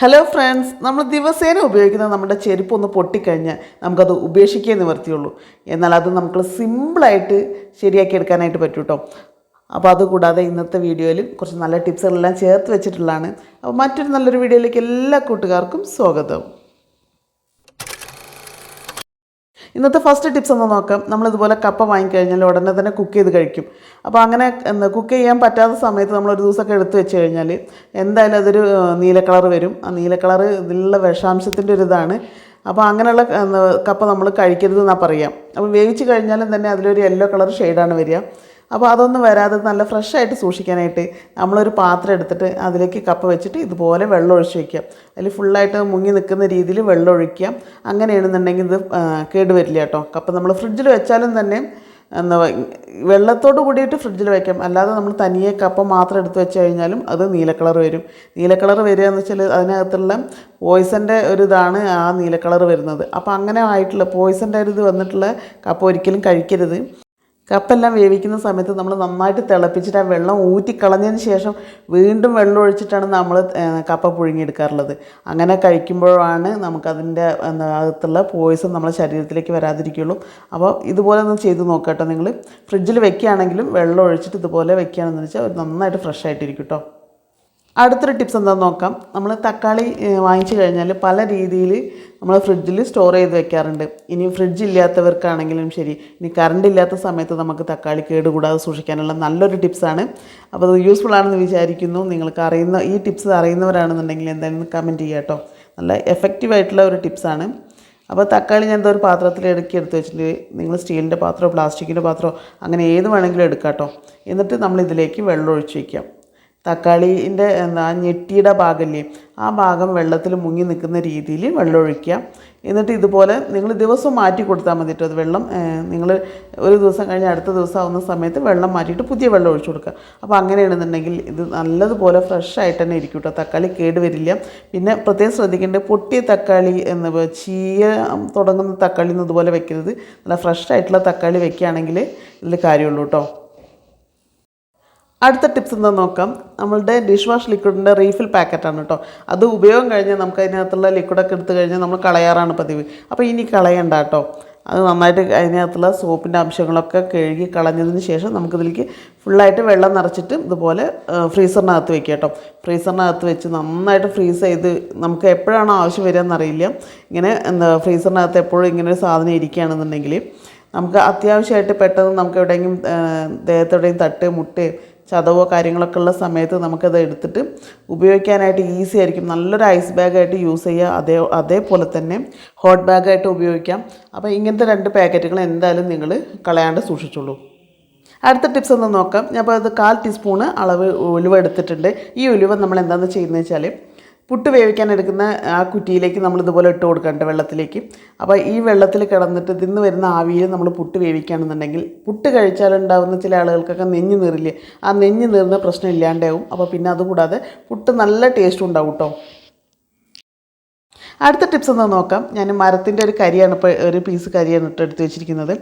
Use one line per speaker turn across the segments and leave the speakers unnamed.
Hello friends നമ്മൾ ദിവസേന ഉപയോഗിക്കുന്ന നമ്മുടെ ചെരുപ്പ് ഒന്ന് പൊട്ടിക്കഴിഞ്ഞാൽ നമുക്കത് ഉപേക്ഷിക്കേ നിവർത്തിയുള്ളൂ. എന്നാൽ അത് നമുക്ക് സിമ്പിളായിട്ട് ശരിയാക്കി എടുക്കാനായിട്ട് പറ്റും കേട്ടോ അപ്പോൾ അതുകൂടാതെ ഇന്നത്തെ വീഡിയോയിൽ കുറച്ച് നല്ല ടിപ്സുകളെല്ലാം ചേർത്ത് വെച്ചിട്ടുള്ളതാണ്. അപ്പോൾ മറ്റൊരു നല്ലൊരു വീഡിയോയിലേക്ക് എല്ലാ കൂട്ടുകാർക്കും സ്വാഗതം. ഇന്നത്തെ ഫസ്റ്റ് ടിപ്സ് ഒന്ന് നോക്കാം. നമ്മളിതുപോലെ കപ്പ വാങ്ങിക്കഴിഞ്ഞാൽ ഉടനെ തന്നെ കുക്ക് ചെയ്ത് കഴിക്കും. അപ്പോൾ അങ്ങനെ കുക്ക് ചെയ്യാൻ പറ്റാത്ത സമയത്ത് നമ്മൾ ഒരു ദിവസമൊക്കെ എടുത്ത് വെച്ച് കഴിഞ്ഞാൽ എന്തായാലും അതൊരു നീല കളർ വരും. ആ നീല കളർ ഇതിലുള്ള വിഷാംശത്തിന്റെ ഒരു ഇതാണ്. അപ്പോൾ അങ്ങനെയുള്ള കപ്പ നമ്മൾ കഴിക്കരുത് എന്നാണ് പറയാം. അപ്പോൾ വേവിച്ച് കഴിഞ്ഞാലും തന്നെ അതിലൊരു യെല്ലോ കളർ ഷെയ്ഡാണ് വരിക. അപ്പോൾ അതൊന്നും വരാതെ നല്ല ഫ്രഷായിട്ട് സൂക്ഷിക്കാനായിട്ട് നമ്മളൊരു പാത്രം എടുത്തിട്ട് അതിലേക്ക് കപ്പ് വെച്ചിട്ട് ഇതുപോലെ വെള്ളം ഒഴിച്ച് വയ്ക്കുക അതിൽ ഫുള്ളായിട്ട് മുങ്ങി നിൽക്കുന്ന രീതിയിൽ വെള്ളം ഒഴിക്കുക. അങ്ങനെയാണെന്നുണ്ടെങ്കിൽ ഇത് കേടുവരില്ല കേട്ടോ. കപ്പ നമ്മൾ ഫ്രിഡ്ജിൽ വെച്ചാലും തന്നെ എന്താ വെള്ളത്തോട് കൂടിയിട്ട് ഫ്രിഡ്ജിൽ വയ്ക്കാം അല്ലാതെ നമ്മൾ തനിയെ കപ്പ മാത്രം എടുത്ത് വെച്ച് കഴിഞ്ഞാലും അത് നീല കളർ വരും. നീല കളർ വരിക എന്ന് വെച്ചാൽ അതിനകത്തുള്ള പോയ്സന്റെ ഒരു ഇതാണ് ആ നീല കളർ വരുന്നത്. അപ്പോൾ അങ്ങനെ ആയിട്ടുള്ള പോയ്സന്റെ ഒരു ഇത് വന്നിട്ടുള്ള കപ്പ ഒരിക്കലും കഴിക്കരുത്. കപ്പെല്ലാം വേവിക്കുന്ന സമയത്ത് നമ്മൾ നന്നായിട്ട് തിളപ്പിച്ചിട്ട് ആ വെള്ളം ഊറ്റിക്കളഞ്ഞതിന് ശേഷം വീണ്ടും വെള്ളം ഒഴിച്ചിട്ടാണ് നമ്മൾ കപ്പ പുഴുങ്ങിയെടുക്കാറുള്ളത്. അങ്ങനെ കഴിക്കുമ്പോഴാണ് നമുക്കതിന്റെ അകത്തുള്ള പോയിസൺ നമ്മുടെ ശരീരത്തിലേക്ക് വരാതിരിക്കുള്ളൂ അപ്പോൾ ഇതുപോലെ ഒന്ന് ചെയ്ത് നോക്കാം കേട്ടോ നിങ്ങൾ. ഫ്രിഡ്ജിൽ വെക്കുകയാണെങ്കിലും വെള്ളം ഒഴിച്ചിട്ട് ഇതുപോലെ വെക്കുകയാണെന്ന് വെച്ചാൽ നന്നായിട്ട് ഫ്രഷ് ആയിട്ടിരിക്കും കേട്ടോ. അടുത്തൊരു ടിപ്സ് എന്താണെന്ന് നോക്കാം. നമ്മൾ തക്കാളി വാങ്ങിച്ചു കഴിഞ്ഞാൽ പല രീതിയിൽ നമ്മൾ ഫ്രിഡ്ജിൽ സ്റ്റോർ ചെയ്ത് വെക്കാറുണ്ട്. ഇനി ഫ്രിഡ്ജ് ഇല്ലാത്തവർക്കാണെങ്കിലും ശരി. ഇനി കറണ്ട് ഇല്ലാത്ത സമയത്ത് നമുക്ക് തക്കാളി കേടുകൂടാതെ സൂക്ഷിക്കാനുള്ള നല്ലൊരു ടിപ്സാണ് അപ്പോൾ അത് യൂസ്ഫുൾ ആണെന്ന് വിചാരിക്കുന്നു. നിങ്ങൾക്ക് അറിയുന്ന ഈ ടിപ്സ് അറിയുന്നവരാണെന്നുണ്ടെങ്കിൽ എന്തായാലും കമന്റ് ചെയ്യുക കേട്ടോ. നല്ല എഫക്റ്റീവ് ആയിട്ടുള്ള ഒരു ടിപ്സാണ് അപ്പോൾ തക്കാളി ഞാൻ എന്തോ ഒരു പാത്രത്തിൽ ഇടയ്ക്ക് എടുത്ത് വെച്ചിട്ട് നിങ്ങൾ സ്റ്റീലിന്റെ പാത്രമോ പ്ലാസ്റ്റിക്കിന്റെ പാത്രമോ അങ്ങനെ ഏത് വേണമെങ്കിലും എടുക്കാം കേട്ടോ. എന്നിട്ട് നമ്മൾ ഇതിലേക്ക് വെള്ളം ഒഴിച്ച് വയ്ക്കാം തക്കാളീന്റെ എന്താ ഞെട്ടിയുടെ ഭാഗമില്ലേ ആ ഭാഗം വെള്ളത്തിൽ മുങ്ങി നിൽക്കുന്ന രീതിയിൽ വെള്ളം ഒഴിക്കുക എന്നിട്ട് ഇതുപോലെ നിങ്ങൾ ദിവസം മാറ്റി കൊടുത്താൽ മതി കേട്ടോ അത് വെള്ളം നിങ്ങൾ ഒരു ദിവസം കഴിഞ്ഞ് അടുത്ത ദിവസം ആവുന്ന സമയത്ത് വെള്ളം മാറ്റിയിട്ട് പുതിയ വെള്ളം ഒഴിച്ചു കൊടുക്കുക. അപ്പോൾ അങ്ങനെയാണെന്നുണ്ടെങ്കിൽ ഇത് നല്ലതുപോലെ ഫ്രഷ് ആയിട്ട് തന്നെ ഇരിക്കും കേട്ടോ തക്കാളി കേട് വരില്ല. പിന്നെ പ്രത്യേകം ശ്രദ്ധിക്കേണ്ടത് പൊട്ടിയ തക്കാളി എന്ന് ചീയ തുടങ്ങുന്ന തക്കാളി ഒന്നും ഇതുപോലെ വെക്കരുത്. നല്ല ഫ്രഷ് ആയിട്ടുള്ള തക്കാളി വെക്കുകയാണെങ്കിൽ ഇതിൽ കാര്യമുള്ളൂ കേട്ടോ. അടുത്ത ടിപ്സ് എന്താ നോക്കാം? നമ്മളുടെ ഡിഷ് വാഷ് ലിക്വിഡിന്റെ റീഫിൽ പാക്കറ്റാണ് കേട്ടോ അത് ഉപയോഗം കഴിഞ്ഞാൽ നമുക്ക് അതിനകത്തുള്ള ലിക്വിഡൊക്കെ എടുത്തു കഴിഞ്ഞാൽ നമ്മൾ കളയാറാണ് പതിവ്. അപ്പോൾ ഇനി കളയണ്ട കേട്ടോ അത് നന്നായിട്ട് അതിനകത്തുള്ള സോപ്പിന്റെ അംശങ്ങളൊക്കെ കഴുകി കളഞ്ഞതിന് ശേഷം നമുക്കിതിലേക്ക് ഫുള്ളായിട്ട് വെള്ളം നിറച്ചിട്ട് ഇതുപോലെ ഫ്രീസറിനകത്ത് വെക്കുക കേട്ടോ ഫ്രീസറിനകത്ത് വെച്ച് നന്നായിട്ട് ഫ്രീസ് ചെയ്ത് നമുക്ക് എപ്പോഴാണ് ആവശ്യം വരിക എന്നറിയില്ല ഇങ്ങനെ എന്താ ഫ്രീസറിനകത്ത് എപ്പോഴും ഇങ്ങനെ ഒരു സാധനം ഇരിക്കുകയാണെന്നുണ്ടെങ്കിൽ നമുക്ക് അത്യാവശ്യമായിട്ട് പെട്ടെന്ന് നമുക്ക് എവിടെയെങ്കിലും ദേഹത്തെവിടെയും തട്ട് മുട്ട് ചതവോ കാര്യങ്ങളൊക്കെ ഉള്ള സമയത്ത് നമുക്കത് എടുത്തിട്ട് ഉപയോഗിക്കാനായിട്ട് ഈസി ആയിരിക്കും. നല്ലൊരു ഐസ് ബാഗായിട്ട് യൂസ് ചെയ്യുക അതേ അതേപോലെ തന്നെ ഹോട്ട് ബാഗായിട്ട് ഉപയോഗിക്കാം. അപ്പോൾ ഇങ്ങനത്തെ രണ്ട് പാക്കറ്റുകൾ എന്തായാലും നിങ്ങൾ കളയാണ്ട് സൂക്ഷിച്ചോളൂ. അടുത്ത ടിപ്സ് ഒന്ന് നോക്കാം. ഞാൻ അപ്പോൾ അത് കാൽ ടീസ്പൂണ് അളവ് ഉലുവ എടുത്തിട്ടുണ്ട്. ഈ ഉലുവ നമ്മൾ എന്താണെന്ന് ചെയ്യുന്നത് വെച്ചാൽ പുട്ട് വേവിക്കാൻ എടുക്കുന്ന ആ കുറ്റിയിലേക്ക് നമ്മൾ ഇതുപോലെ ഇട്ട് കൊടുക്കണ്ട വെള്ളത്തിലേക്ക്. അപ്പോൾ ഈ വെള്ളത്തിൽ കിടന്നിട്ട് തിന്ന് വരുന്ന ആവിയിൽ നമ്മൾ പുട്ട് വേവിക്കുകയാണെന്നുണ്ടെങ്കിൽ പുട്ട് കഴിച്ചാലുണ്ടാകുന്ന ചില ആളുകൾക്കൊക്കെ നെഞ്ഞ് നീറില്ലേ? ആ നെഞ്ഞ് നീറുന്ന പ്രശ്നം ഇല്ലാണ്ടാവും. അപ്പോൾ പിന്നെ അതുകൂടാതെ പുട്ട് നല്ല ടേസ്റ്റ് ഉണ്ടാവും കേട്ടോ അടുത്ത ടിപ്സ് ഒന്ന് നോക്കാം. ഞാൻ മരത്തിന്റെ ഒരു കരിയാണ് ഇപ്പോൾ ഒരു പീസ് കരിയാണ് ഇട്ട് എടുത്ത് വെച്ചിരിക്കുന്നത്.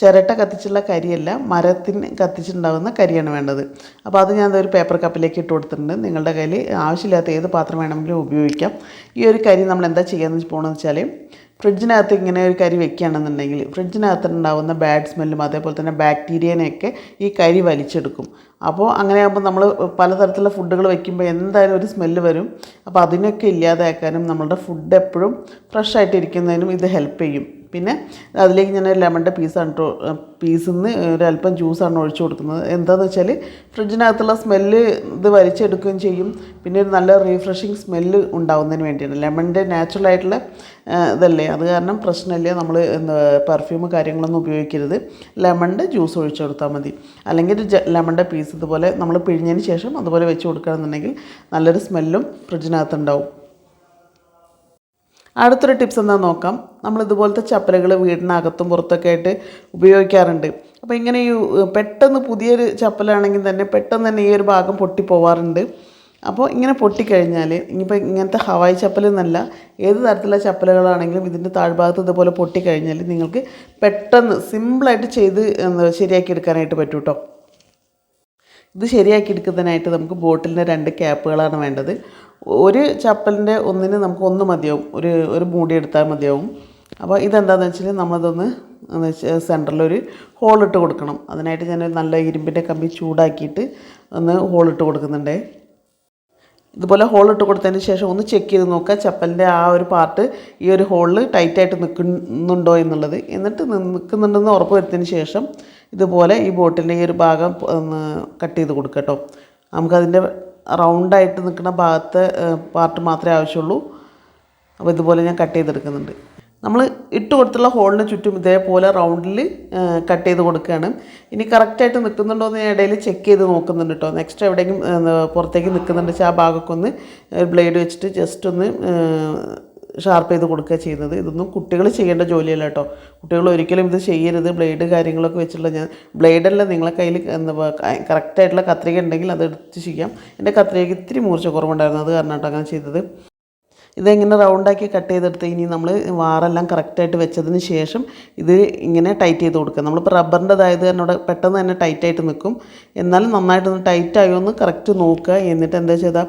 ചിരട്ട കത്തിച്ചുള്ള കരിയല്ല മരത്തിന് കത്തിച്ചിട്ടുണ്ടാകുന്ന കരിയാണ് വേണ്ടത്. അപ്പോൾ അത് ഞാൻ ഒരു പേപ്പർ കപ്പിലേക്ക് ഇട്ട് കൊടുത്തിട്ടുണ്ട്. നിങ്ങളുടെ കയ്യിൽ ആവശ്യമില്ലാത്ത ഏത് പാത്രം വേണമെങ്കിലും ഉപയോഗിക്കാം. ഈ ഒരു കരി നമ്മൾ എന്താ ചെയ്യാമെന്ന് പോകണമെന്ന് വെച്ചാൽ ഫ്രിഡ്ജിനകത്ത് ഇങ്ങനെ ഒരു കരി വെക്കുകയാണെന്നുണ്ടെങ്കിൽ ഫ്രിഡ്ജിനകത്ത് ഉണ്ടാകുന്ന ബാഡ് സ്മെല്ലും അതേപോലെ തന്നെ ബാക്ടീരിയനെയൊക്കെ ഈ കരി വലിച്ചെടുക്കും. അപ്പോൾ അങ്ങനെ ആകുമ്പോൾ നമ്മൾ പലതരത്തിലുള്ള ഫുഡുകൾ വെക്കുമ്പോൾ എന്തായാലും ഒരു സ്മെല്ല് വരും. അപ്പോൾ അതിനൊക്കെ ഇല്ലാതാക്കാനും നമ്മളുടെ ഫുഡ് എപ്പോഴും ഫ്രഷ് ആയിട്ട് ഇരിക്കുന്നതിനും ഇത് ഹെൽപ്പ് ചെയ്യും. പിന്നെ അതിലേക്ക് ഞാൻ ലെമണിന്റെ പീസാണ് പീസിൽ നിന്ന് ഒരല്പം ജ്യൂസാണ് ഒഴിച്ചു കൊടുക്കുന്നത്. എന്താണെന്ന് വെച്ചാൽ ഫ്രിഡ്ജിനകത്തുള്ള സ്മെല്ല് ഇത് വലിച്ചെടുക്കുകയും ചെയ്യും. പിന്നെ ഒരു നല്ല റീഫ്രഷിങ് സ്മെല്ല് ഉണ്ടാവുന്നതിന് വേണ്ടിയാണ്. ലെമണിന്റെ നാച്ചുറൽ ആയിട്ടുള്ള ഇതല്ലേ? അത് കാരണം പ്രശ്നമില്ല. നമ്മൾ പെർഫ്യൂം കാര്യങ്ങളൊന്നും ഉപയോഗിക്കരുത്. ലെമണിന്റെ ജ്യൂസ് ഒഴിച്ചു കൊടുത്താൽ മതി. അല്ലെങ്കിൽ ഒരു ലെമണിന്റെ പീസ് ഇതുപോലെ നമ്മൾ പിഴിഞ്ഞതിന് ശേഷം അതുപോലെ വെച്ച് കൊടുക്കുകയാണെന്നുണ്ടെങ്കിൽ നല്ലൊരു സ്മെല്ലും ഫ്രിഡ്ജിനകത്ത് ഉണ്ടാവും അടുത്തൊരു ടിപ്സ് എന്താ നോക്കാം. നമ്മൾ ഇതുപോലത്തെ ചപ്പലുകൾ വീടിനകത്തും പുറത്തൊക്കെ ആയിട്ട് ഉപയോഗിക്കാറുണ്ട്. അപ്പോൾ ഇങ്ങനെ ഈ പെട്ടെന്ന് പുതിയൊരു ചപ്പലാണെങ്കിൽ തന്നെ പെട്ടെന്ന് തന്നെ ഈ ഒരു ഭാഗം പൊട്ടിപ്പോവാറുണ്ട് അപ്പോൾ ഇങ്ങനെ പൊട്ടിക്കഴിഞ്ഞാൽ ഇനിയിപ്പോൾ ഇങ്ങനത്തെ ഹവായി ചപ്പൽ എന്നല്ല ഏത് തരത്തിലുള്ള ചപ്പലുകളാണെങ്കിലും ഇതിന്റെ താഴ്ഭാഗത്ത് ഇതുപോലെ പൊട്ടിക്കഴിഞ്ഞാൽ നിങ്ങൾക്ക് പെട്ടെന്ന് സിമ്പിളായിട്ട് ചെയ്ത് ശരിയാക്കി എടുക്കാനായിട്ട് പറ്റും കേട്ടോ ഇത് ശരിയാക്കി എടുക്കുന്നതിനായിട്ട് നമുക്ക് ബോട്ടിലിന്റെ രണ്ട് ക്യാപ്പുകളാണ് വേണ്ടത്. ഒരു ചപ്പലിന്റെ ഒന്നിന് നമുക്ക് ഒന്ന് മതിയാവും. ഒരു ഒരു മൂടി എടുത്താൽ മതിയാവും. അപ്പോൾ ഇതെന്താണെന്ന് വെച്ചാൽ നമ്മളിതൊന്ന് സെന്ററിലൊരു ഹോളിട്ട് കൊടുക്കണം. അതിനായിട്ട് ഞാൻ നല്ല ഇരുമ്പിന്റെ കമ്പി ചൂടാക്കിയിട്ട് ഒന്ന് ഹോളിട്ട് കൊടുക്കുന്നുണ്ട്. ഇതുപോലെ ഹോളിട്ട് കൊടുത്തതിന് ശേഷം ഒന്ന് ചെക്ക് ചെയ്ത് നോക്കുക ചപ്പലിന്റെ ആ ഒരു പാർട്ട് ഈ ഒരു ഹോളിൽ ടൈറ്റായിട്ട് നിൽക്കുന്നുണ്ടോ എന്നുള്ളത്. എന്നിട്ട് നിൽക്കുന്നുണ്ടെന്ന് ഉറപ്പ് വരുത്തിന് ശേഷം ഇതുപോലെ ഈ ബോട്ടിന്റെ ഈ ഒരു ഭാഗം കട്ട് ചെയ്ത് കൊടുക്കുക നമുക്കതിന്റെ റൗണ്ടായിട്ട് നിൽക്കുന്ന ഭാഗത്തെ പാർട്ട് മാത്രമേ ആവശ്യമുള്ളൂ. അപ്പോൾ ഇതുപോലെ ഞാൻ കട്ട് ചെയ്തെടുക്കുന്നുണ്ട്. നമ്മൾ ഇട്ട് കൊടുത്തുള്ള ഹോളിന് ചുറ്റും ഇതേപോലെ റൗണ്ടിൽ കട്ട് ചെയ്ത് കൊടുക്കുകയാണ്. ഇനി കറക്റ്റായിട്ട് നിൽക്കുന്നുണ്ടോ എന്ന് ഇടയിൽ ചെക്ക് ചെയ്ത് നോക്കുന്നുണ്ട് കേട്ടോ നെക്സ്റ്റ് എവിടെയെങ്കിലും പുറത്തേക്ക് നിൽക്കുന്നുണ്ട് വെച്ചാൽ ആ ഭാഗമൊക്കെ ഒന്ന് ബ്ലേഡ് വെച്ചിട്ട് ജസ്റ്റ് ഒന്ന് ഷാർപ്പ് ചെയ്ത് കൊടുക്കുക ചെയ്യുന്നത്. ഇതൊന്നും കുട്ടികൾ ചെയ്യേണ്ട ജോലിയല്ല കേട്ടോ. കുട്ടികൾ ഒരിക്കലും ഇത് ചെയ്യരുത്. ബ്ലേഡ് കാര്യങ്ങളൊക്കെ വെച്ചുള്ള ഞാൻ ബ്ലേഡല്ല നിങ്ങളെ കയ്യിൽ എന്താ കറക്റ്റായിട്ടുള്ള കത്രിക ഉണ്ടെങ്കിൽ അത് എടുത്ത് ചെയ്യാം എന്റെ കത്രികയ്ക്ക് ഇത്തിരി മൂർച്ച കുറവുണ്ടായിരുന്നു അത് കാരണം അങ്ങനെ ചെയ്തത്. ഇതെങ്ങനെ റൗണ്ടാക്കി കട്ട് ചെയ്തെടുത്ത് ഇനി നമ്മൾ വാറെല്ലാം കറക്റ്റായിട്ട് വെച്ചതിന് ശേഷം ഇത് ഇങ്ങനെ ടൈറ്റ് ചെയ്ത് കൊടുക്കുക. നമ്മളിപ്പോൾ റബ്ബറിന്റെതായത് ഇവിടെ പെട്ടെന്ന് തന്നെ ടൈറ്റായിട്ട് നിൽക്കും. എന്നാലും നന്നായിട്ടൊന്ന് ടൈറ്റ് ആയോ എന്ന് കറക്റ്റ് നോക്കുക. എന്നിട്ട് എന്താ ചെയ്താൽ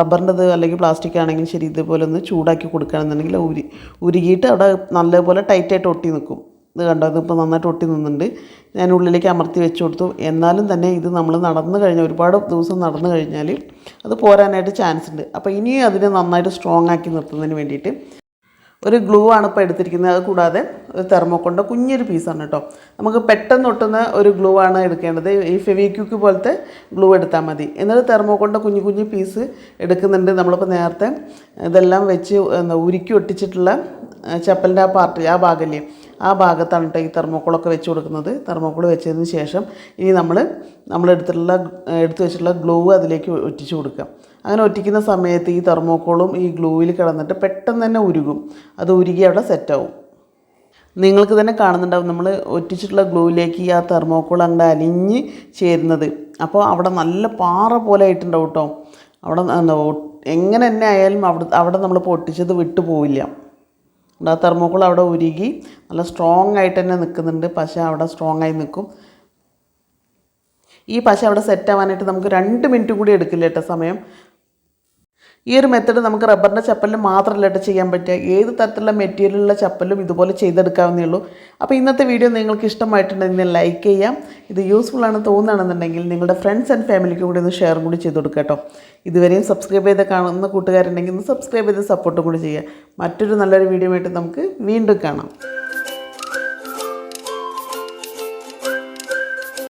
റബ്ബറിന്റെത് അല്ലെങ്കിൽ പ്ലാസ്റ്റിക് ആണെങ്കിലും ശരി ഇതുപോലെ ഒന്ന് ചൂടാക്കി കൊടുക്കുകയാണെന്നുണ്ടെങ്കിൽ ഉരി ഉരുകിയിട്ട് അവിടെ നല്ലപോലെ ടൈറ്റായിട്ട് ഒട്ടി നിൽക്കും. ഇത് കണ്ടോ? ഇതിപ്പോൾ നന്നായിട്ട് ഒട്ടി നിന്നുണ്ട് ഞാൻ ഉള്ളിലേക്ക് അമർത്തി വെച്ച് കൊടുത്തു. എന്നാലും തന്നെ ഇത് നമ്മൾ നടന്നു കഴിഞ്ഞാൽ ഒരുപാട് ദിവസം നടന്നു കഴിഞ്ഞാൽ അത് പോരാനായിട്ട് ചാൻസ് ഉണ്ട്. അപ്പോൾ ഇനിയും അതിനെ നന്നായിട്ട് സ്ട്രോങ് ആക്കി നിർത്തുന്നതിന് വേണ്ടിയിട്ട് ഒരു ഗ്ലൂ ആണ് ഇപ്പോൾ എടുത്തിരിക്കുന്നത്. അത് കൂടാതെ ഒരു തെർമോക്കോണ്ട കുഞ്ഞൊരു പീസാണ് കേട്ടോ നമുക്ക് പെട്ടെന്ന് ഒട്ടുന്ന ഒരു ഗ്ലൂ ആണ് എടുക്കേണ്ടത്. ഈ ഫെവിക്യൂക്ക് പോലത്തെ ഗ്ലൂ എടുത്താൽ മതി. എന്നിട്ട് തെർമോക്കോണ്ട കുഞ്ഞു കുഞ്ഞു പീസ് എടുക്കുന്നുണ്ട് നമ്മളിപ്പോൾ നേരത്തെ. ഇതെല്ലാം വെച്ച് എന്താ ഉരുക്കി ഒട്ടിച്ചിട്ടുള്ള ചപ്പലിന്റെ ആ പാർട്ട് ആ ഭാഗമല്ലേ ആ ഭാഗത്താണ് കേട്ടോ ഈ തെർമോക്കോളൊക്കെ വെച്ച് കൊടുക്കുന്നത്. തെർമോക്കോൾ വെച്ചതിന് ശേഷം ഇനി നമ്മൾ നമ്മൾ എടുത്തിട്ടുള്ള എടുത്തു വെച്ചിട്ടുള്ള ഗ്ലൂ അതിലേക്ക് ഒറ്റിച്ച് കൊടുക്കുക. അങ്ങനെ ഒറ്റിക്കുന്ന സമയത്ത് ഈ തെർമോക്കോളും ഈ ഗ്ലൂവിൽ കിടന്നിട്ട് പെട്ടെന്ന് തന്നെ ഉരുകും. അത് ഉരുകി അവിടെ സെറ്റാവും. നിങ്ങൾക്ക് തന്നെ കാണുന്നുണ്ടാവും നമ്മൾ ഒറ്റിച്ചിട്ടുള്ള ഗ്ലൂവിലേക്ക് ഈ ആ തെർമോക്കോൾ അങ്ങോട്ട് അലിഞ്ഞ് ചേരുന്നത്. അപ്പോൾ അവിടെ നല്ല പാറ പോലെ ആയിട്ടുണ്ടാവും കേട്ടോ അവിടെ എങ്ങനെ തന്നെ ആയാലും അവിടെ അവിടെ നമ്മൾ പൊട്ടിച്ചത് വിട്ടു പോവില്ല. ആ തെർമോക്കോൾ അവിടെ ഉരുകി നല്ല സ്ട്രോങ് ആയിട്ട് തന്നെ നിൽക്കുന്നുണ്ട്. പശ അവിടെ സ്ട്രോങ് ആയി നിൽക്കും. ഈ പശ അവിടെ സെറ്റ് ആവാനായിട്ട് നമുക്ക് രണ്ട് മിനിറ്റ് കൂടി എടുക്കില്ല കേട്ടോ സമയം. ഈ ഒരു മെത്തേഡ് നമുക്ക് റബ്ബറിന്റെ ചപ്പലിൽ മാത്രമല്ല കേട്ടോ ചെയ്യാൻ പറ്റുക. ഏത് തരത്തിലുള്ള മെറ്റീരിയലുള്ള ചപ്പലും ഇതുപോലെ ചെയ്തെടുക്കാവുന്നേ ഉള്ളൂ. അപ്പോൾ ഇന്നത്തെ വീഡിയോ നിങ്ങൾക്ക് ഇഷ്ടമായിട്ടുണ്ടെങ്കിൽ ലൈക്ക് ചെയ്യാം. ഇത് യൂസ്ഫുൾ ആണ് തോന്നുകയാണെന്നുണ്ടെങ്കിൽ നിങ്ങളുടെ ഫ്രണ്ട്സ് ആൻഡ് ഫാമിലിക്ക് കൂടി ഒന്ന് ഷെയർ കൂടി ചെയ്ത് കൊടുക്കുക കേട്ടോ. ഇതുവരെയും സബ്സ്ക്രൈബ് ചെയ്ത് കാണുന്ന കൂട്ടുകാരുണ്ടെങ്കിൽ ഒന്ന് സബ്സ്ക്രൈബ് ചെയ്ത് സപ്പോർട്ടും കൂടി ചെയ്യുക. മറ്റൊരു നല്ലൊരു വീഡിയോ ആയിട്ട് നമുക്ക് വീണ്ടും കാണാം.